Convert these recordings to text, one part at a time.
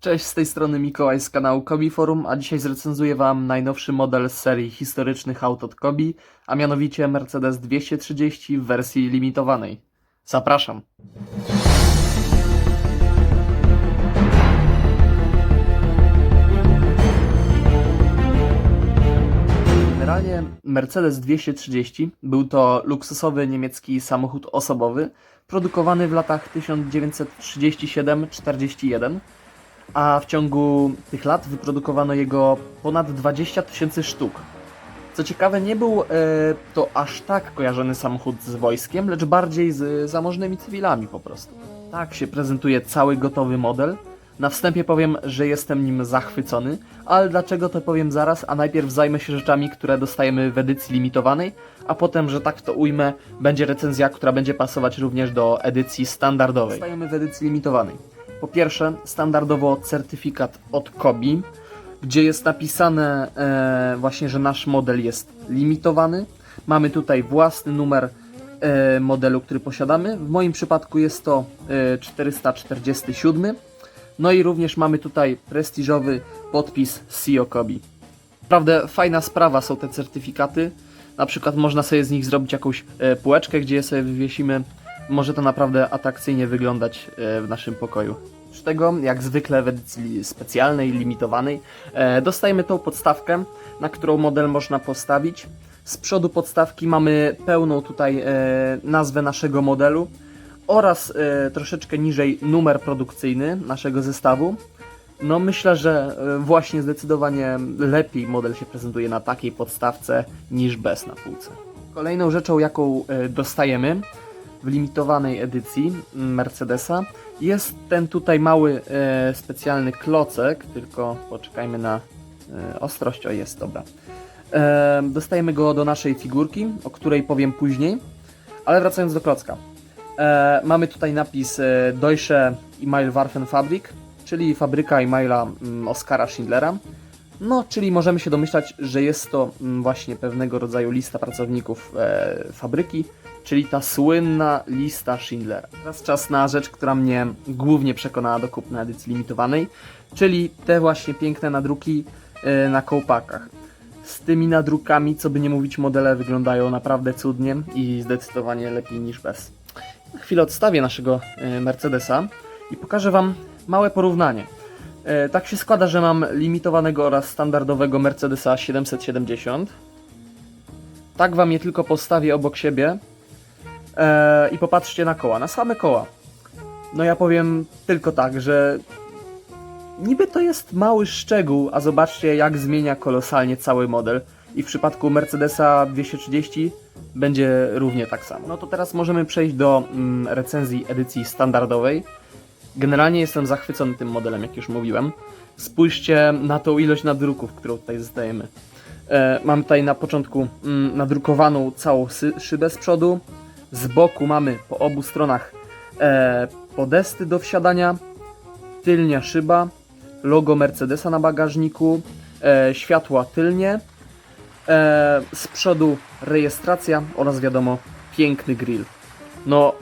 Cześć, z tej strony Mikołaj z kanału Kobi Forum, a dzisiaj zrecenzuję Wam najnowszy model z serii historycznych aut od Kobi, a mianowicie Mercedes 230 w wersji limitowanej. Zapraszam. Generalnie Mercedes 230 był to luksusowy niemiecki samochód osobowy, produkowany w latach 1937-41 a w ciągu tych lat wyprodukowano jego ponad 20 tysięcy sztuk. Co ciekawe, nie był e, to aż tak kojarzony samochód z wojskiem, lecz bardziej z zamożnymi cywilami po prostu. Tak się prezentuje cały gotowy model. Na wstępie powiem, że jestem nim zachwycony, ale dlaczego to powiem zaraz, a najpierw zajmę się rzeczami, które dostajemy w edycji limitowanej, a potem, że tak to ujmę, będzie recenzja, która będzie pasować również do edycji standardowej. Dostajemy w edycji limitowanej. Po pierwsze, standardowo certyfikat od Kobi, gdzie jest napisane e, właśnie, że nasz model jest limitowany. Mamy tutaj własny numer e, modelu, który posiadamy. W moim przypadku jest to e, 447. No i również mamy tutaj prestiżowy podpis CEO Kobi. Naprawdę fajna sprawa są te certyfikaty. Na przykład można sobie z nich zrobić jakąś e, półeczkę, gdzie je sobie wywiesimy. Może to naprawdę atrakcyjnie wyglądać e, w naszym pokoju. Z tego, jak zwykle w edycji specjalnej, limitowanej, e, dostajemy tą podstawkę, na którą model można postawić. Z przodu podstawki mamy pełną tutaj e, nazwę naszego modelu oraz troszeczkę niżej numer produkcyjny naszego zestawu. No myślę, że właśnie zdecydowanie lepiej model się prezentuje na takiej podstawce niż bez na półce. Kolejną rzeczą, jaką dostajemy w limitowanej edycji Mercedesa jest ten tutaj mały e, specjalny klocek, tylko poczekajmy na e, ostrość, o jest, dobra. E, dostajemy go do naszej figurki, o której powiem później, ale wracając do klocka. E, mamy tutaj napis e, Deutsche E-Mail Fabrik, czyli fabryka e-maila mm, Oskara Schindlera. No, czyli możemy się domyślać, że jest to mm, właśnie pewnego rodzaju lista pracowników e, fabryki, czyli ta słynna lista Schindlera. Teraz czas na rzecz, która mnie głównie przekonała do kupna edycji limitowanej, czyli te właśnie piękne nadruki e, na kołpakach. Z tymi nadrukami, co by nie mówić, modele wyglądają naprawdę cudnie i zdecydowanie lepiej niż bez. Na chwilę odstawię naszego e, Mercedesa i pokażę Wam małe porównanie. E, Tak się składa, że mam limitowanego oraz standardowego Mercedesa 770. Tak Wam je tylko postawię obok siebie e, i popatrzcie na koła, na same koła. No ja powiem tylko tak, że niby to jest mały szczegół, a zobaczcie jak zmienia kolosalnie cały model. I w przypadku Mercedesa 230 będzie równie tak samo. No to teraz możemy przejść do mm, recenzji edycji standardowej. Generalnie jestem zachwycony tym modelem, jak już mówiłem. Spójrzcie na tą ilość nadruków, którą tutaj dostajemy. E, mamy tutaj na początku mm, nadrukowaną całą szybę z przodu. Z boku mamy po obu stronach e, podesty do wsiadania, tylnia szyba, logo Mercedesa na bagażniku, e, światła tylnie, e, z przodu rejestracja oraz wiadomo piękny grill. No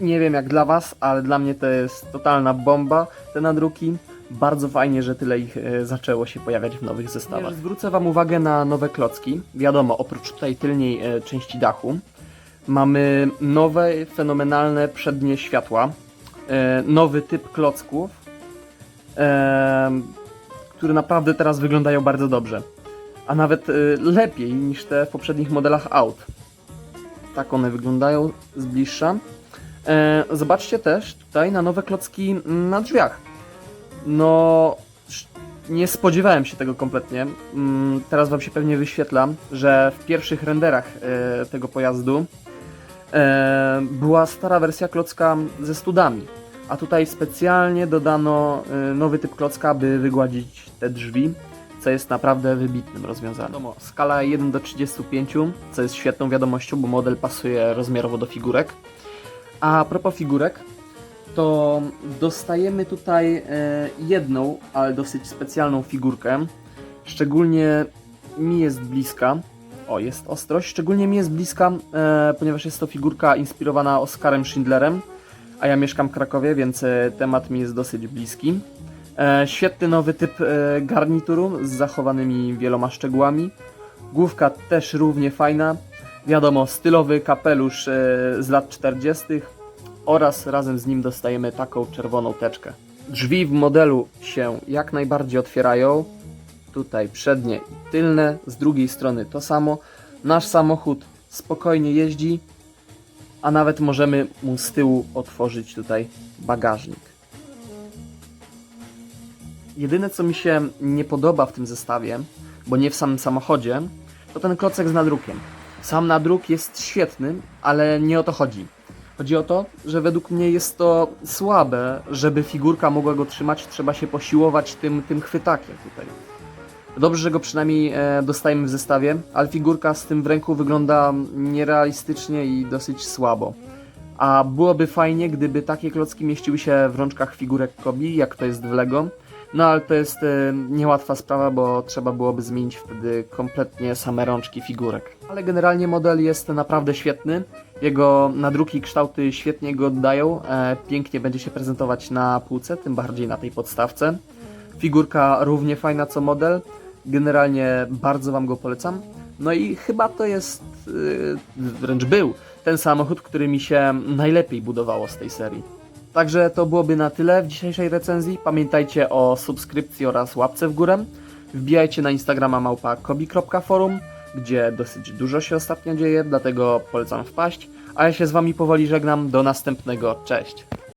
nie wiem jak dla Was, ale dla mnie to jest totalna bomba te nadruki. Bardzo fajnie, że tyle ich e, zaczęło się pojawiać w nowych zestawach. Zwrócę Wam uwagę na nowe klocki. Wiadomo, oprócz tutaj tylniej e, części dachu, mamy nowe, fenomenalne przednie światła, e, nowy typ klocków, e, które naprawdę teraz wyglądają bardzo dobrze. A nawet e, lepiej niż te w poprzednich modelach aut. Tak one wyglądają z bliższa. Zobaczcie też tutaj na nowe klocki na drzwiach. No, nie spodziewałem się tego kompletnie. Mm, Teraz Wam się pewnie wyświetla, że w pierwszych renderach tego pojazdu była stara wersja klocka ze studami. A tutaj specjalnie dodano e, nowy typ klocka, by wygładzić te drzwi, co jest naprawdę wybitnym rozwiązaniem. Wiadomo, skala 1 do 35, co jest świetną wiadomością, bo model pasuje rozmiarowo do figurek. A propos figurek, to dostajemy tutaj e, jedną, ale dosyć specjalną figurkę. Szczególnie mi jest bliska. O, jest ostrość. Szczególnie mi jest bliska, e, ponieważ jest to figurka inspirowana Oskarem Schindlerem, a ja mieszkam w Krakowie, więc e, temat mi jest dosyć bliski. E, świetny nowy typ e, garnituru z zachowanymi wieloma szczegółami. Główka też równie fajna. Wiadomo, stylowy kapelusz e, z lat 40. oraz razem z nim dostajemy taką czerwoną teczkę. Drzwi w modelu się jak najbardziej otwierają. Tutaj przednie i tylne, z drugiej strony to samo. Nasz samochód spokojnie jeździ, a nawet możemy mu z tyłu otworzyć tutaj bagażnik. Jedyne co mi się nie podoba w tym zestawie, bo nie w samym samochodzie, to ten klocek z nadrukiem. Sam nadruk jest świetny, ale nie o to chodzi. Chodzi o to, że według mnie jest to słabe, żeby figurka mogła go trzymać, trzeba się posiłować tym, tym chwytakiem tutaj. Dobrze, że go przynajmniej e, dostajemy w zestawie, ale figurka z tym w ręku wygląda nierealistycznie i dosyć słabo. A byłoby fajnie, gdyby takie klocki mieściły się w rączkach figurek Kobi, jak to jest w Lego. No ale to jest e, niełatwa sprawa, bo trzeba byłoby zmienić wtedy kompletnie same rączki figurek. Ale generalnie model jest naprawdę świetny. Jego nadruki i kształty świetnie go oddają. E, pięknie będzie się prezentować na półce, tym bardziej na tej podstawce. Figurka równie fajna co model. Generalnie bardzo Wam go polecam. No i chyba to jest, yy, wręcz był, ten samochód, który mi się najlepiej budowało z tej serii. Także to byłoby na tyle w dzisiejszej recenzji. Pamiętajcie o subskrypcji oraz łapce w górę. Wbijajcie na Instagrama małpa kobi.forum, gdzie dosyć dużo się ostatnio dzieje, dlatego polecam wpaść. A ja się z Wami powoli żegnam. Do następnego. Cześć!